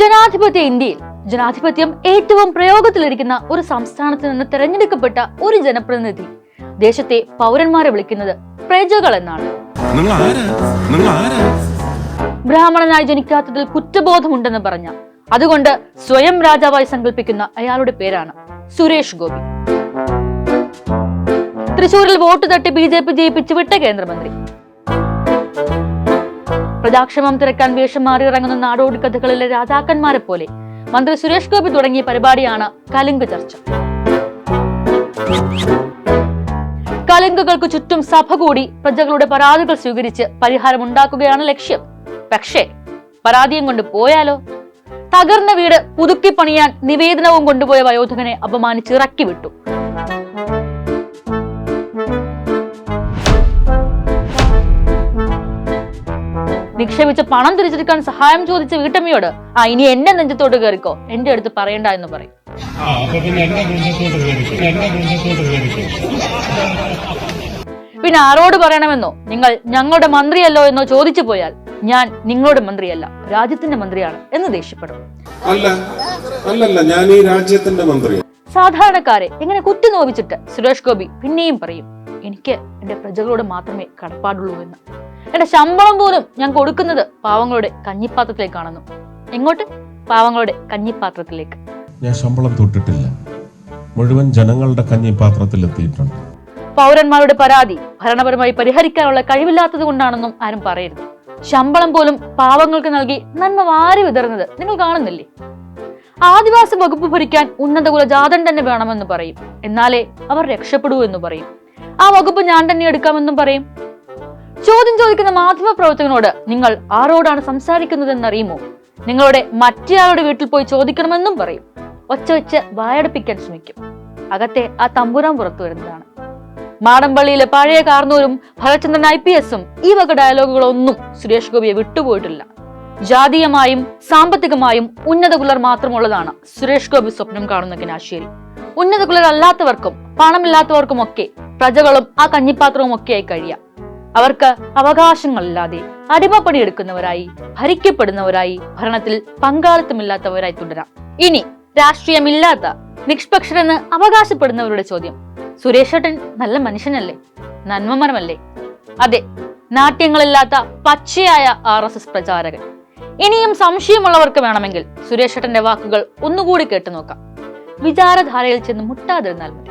ജനാധിപത്യ ഇന്ത്യയിൽ ജനാധിപത്യം ഏറ്റവും പ്രയോഗത്തിലിരിക്കുന്ന ഒരു സംസ്ഥാനത്ത് നിന്ന് തിരഞ്ഞെടുക്കപ്പെട്ട ഒരു ജനപ്രതിനിധി. ദേശത്തെ പൗരന്മാരെ വിളിക്കുന്നത് പ്രജകൾ എന്നാണ്. ബ്രാഹ്മണനായി ജനിക്കാത്തതിൽ കുറ്റബോധമുണ്ടെന്ന് പറഞ്ഞ അതുകൊണ്ട് സ്വയം രാജാവായി സങ്കല്പിക്കുന്ന അയാളുടെ പേരാണ് സുരേഷ് ഗോപി. തൃശൂരിൽ വോട്ട് തട്ടി ബി ജെ പി ജയിപ്പിച്ച് വിട്ട കേന്ദ്രമന്ത്രി. പ്രജാക്ഷമം തിരക്കാൻ വേഷം മാറി ഇറങ്ങുന്ന നാടോടി കഥകളിലെ രാജാക്കന്മാരെ പോലെ മന്ത്രി സുരേഷ് ഗോപി തുടങ്ങിയ പരിപാടിയാണ് കലുങ്ക് ചർച്ച. കലുങ്കുകൾക്ക് ചുറ്റും സഭ കൂടി പ്രജകളുടെ പരാതികൾ സ്വീകരിച്ച് പരിഹാരമുണ്ടാക്കുകയാണ് ലക്ഷ്യം. പക്ഷേ പരാതിയും കൊണ്ട് പോയാലോ? തകർന്ന വീട് പുതുക്കി പണിയാൻ നിവേദനവും കൊണ്ടുപോയ വയോധകനെ അപമാനിച്ചിറക്കി വിട്ടു നിക്ഷേപിച്ച പണം തിരിച്ചെടുക്കാൻ സഹായം ചോദിച്ച വീട്ടമ്മയോട് ആ ഇനി എന്റെ നെഞ്ചത്തോട്ട് കയറിക്കോ. എന്റെ അടുത്ത് പറയണ്ട എന്ന് പറയും. പിന്നെ ആരോട് പറയണമെന്നോ? നിങ്ങൾ ഞങ്ങളുടെ മന്ത്രിയല്ലോ എന്നോ ചോദിച്ചു പോയാൽ ഞാൻ നിങ്ങളുടെ മന്ത്രിയല്ല രാജ്യത്തിന്റെ മന്ത്രിയാണ് എന്ന് ദേഷ്യപ്പെടും. അല്ല അല്ലല്ല ഞാൻ ഈ രാജ്യത്തിന്റെ മന്ത്രി സാധാരണക്കാരെ എങ്ങനെ കുത്തി നോവിച്ചിട്ട് സുരേഷ് ഗോപി പിന്നെയും പറയും എനിക്ക് എന്റെ പ്രജകളോട് മാത്രമേ കടപ്പാടുള്ളൂ എന്ന്. എന്റെ ശമ്പളം പോലും ഞാൻ കൊടുക്കുന്നത് പാവങ്ങളുടെ കഞ്ഞിപ്പാത്രത്തിലേക്കാണെന്നും. എങ്ങോട്ട്? പാവങ്ങളുടെ കഞ്ഞിപ്പാത്രത്തിലേക്ക്. ഞാൻ ശമ്പളം തൊട്ടിട്ടില്ല. മുഴുവൻ ജനങ്ങളുടെ കഞ്ഞിപ്പാത്രത്തിൽ എത്തിയിട്ടുണ്ട് പൗരന്മാരുടെ പരാതി ഭരണപരമായി പരിഹരിക്കാനുള്ള കഴിവില്ലാത്തത് കൊണ്ടാണെന്നും ആരും പറയരുത്. ശമ്പളം പോലും പാവങ്ങൾക്ക് നൽകി നന്മ വാരി വിതറുന്നത് നിങ്ങൾ കാണുന്നില്ലേ? ആദിവാസി വകുപ്പ് ഭരിക്കാൻ ഉന്നത കുലജാതൻ തന്നെ വേണമെന്ന് പറയും. എന്നാലേ അവർ രക്ഷപ്പെടൂ എന്ന് പറയും. ആ വകുപ്പ് ഞാൻ തന്നെ എടുക്കാമെന്നും പറയും. ചോദ്യം ചോദിക്കുന്ന മാധ്യമ പ്രവർത്തകനോട് നിങ്ങൾ ആരോടാണ് സംസാരിക്കുന്നതെന്നറിയുമോ? നിങ്ങളുടെ മറ്റേയാളുടെ വീട്ടിൽ പോയി ചോദിക്കണമെന്നും പറയും. ഒച്ച വെച്ച് വായടപ്പിക്കാൻ ശ്രമിക്കും. അകത്തെ ആ തമ്പുരാൻ പുറത്തു വരുന്നതാണ്. മാടമ്പള്ളിയിലെ പഴയ കാർന്നൂരും ഭരചന്ദ്രൻ ഐ പി എസും ഈ വക ഡയലോഗുകളൊന്നും സുരേഷ് ഗോപിയെ വിട്ടുപോയിട്ടില്ല. ജാതീയമായും സാമ്പത്തികമായും ഉന്നത കുലർ മാത്രമുള്ളതാണ് സുരേഷ് ഗോപി സ്വപ്നം കാണുന്ന കിനാശ്ശേരി ഉന്നത കുലർ അല്ലാത്തവർക്കും പണമില്ലാത്തവർക്കുമൊക്കെ പ്രജകളും ആ കഞ്ഞിപ്പാത്രവും ഒക്കെയായി കഴിയാം. അവർക്ക് അവകാശങ്ങളില്ലാതെ അടിമപ്പണി എടുക്കുന്നവരായി ഭരിക്കപ്പെടുന്നവരായി ഭരണത്തിൽ പങ്കാളിത്തമില്ലാത്തവരായി തുടരാം. ഇനി രാഷ്ട്രീയമില്ലാത്ത നിഷ്പക്ഷരെന്ന് അവകാശപ്പെടുന്നവരുടെ ചോദ്യം. സുരേഷേട്ടൻ നല്ല മനുഷ്യനല്ലേ? നന്മമരമല്ലേ? അതെ നാട്യങ്ങളില്ലാത്ത പച്ചയായ ആർ എസ് എസ് പ്രചാരകൻ. ഇനിയും സംശയമുള്ളവർക്ക് വേണമെങ്കിൽ സുരേഷേട്ടന്റെ വാക്കുകൾ ഒന്നുകൂടി കേട്ടു നോക്കാം വിചാരധാരയിൽ ചെന്ന് മുട്ടാതിരുന്നാൽ മതി.